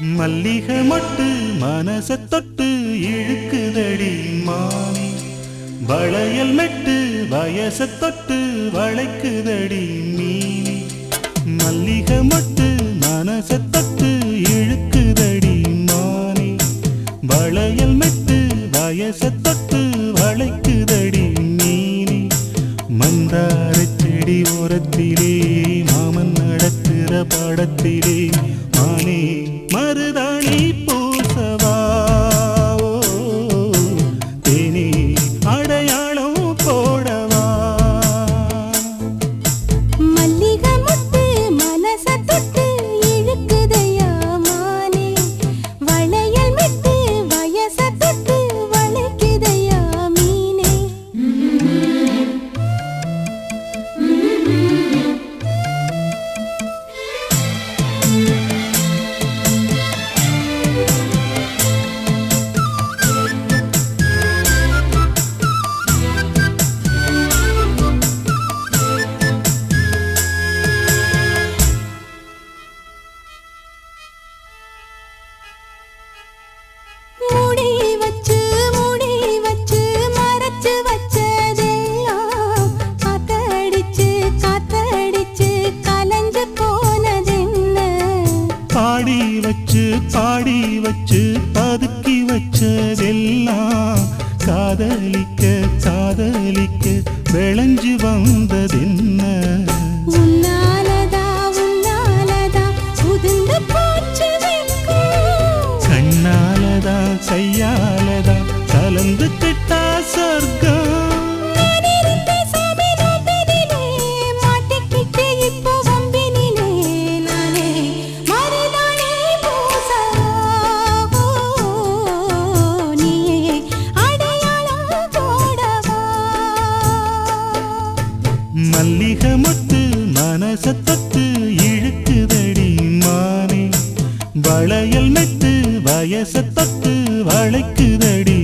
மல்லிகை மட்டு மனச தொட்டு இழுக்குதடி மானி. வளையல் மெட்டு வயச தொட்டு வளைக்குதடி மீனி. மல்லிகை மட்டு மனச தொட்டு இழுக்குதடி மானி. வளையல் மெட்டு வயச தொட்டு வளைக்குதடி மீனி. மந்தார செடி ஓரத்திலே மாமன் நடத்துகிற படத்திலே காதலிக்க விளைஞ்சு வந்ததென்ன. கண்ணாலதா கையாலதா கலந்து கிட்டா சொர்க்கம் மல்லிக மொட்டு மனச தொட்டு இழுக்குதடி மானே. வளையல் மெத்து வயச தொட்டு வளைக்குதடி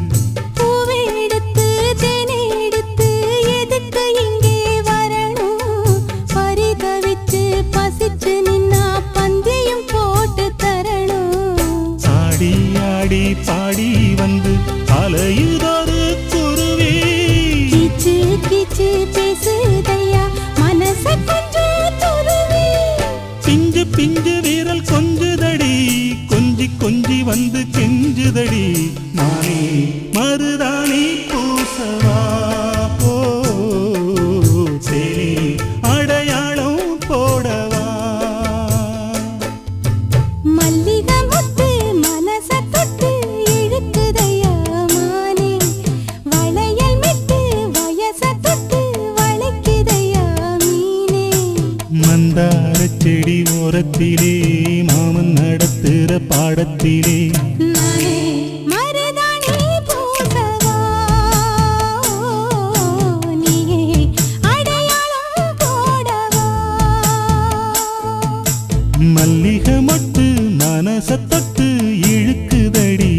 பேசுதையா? மனச பிஞ்சு பிஞ்சு வீரல் கொஞ்சுதடி கொஞ்சி கொஞ்சி வந்து கெஞ்சுதடி. நானே மந்தார செடி ஓரத்திலே மாமன் நடத்துகிற பாடத்திலே. மல்லிகை மட்டு மனசத்தட்டு இழுக்குதடி.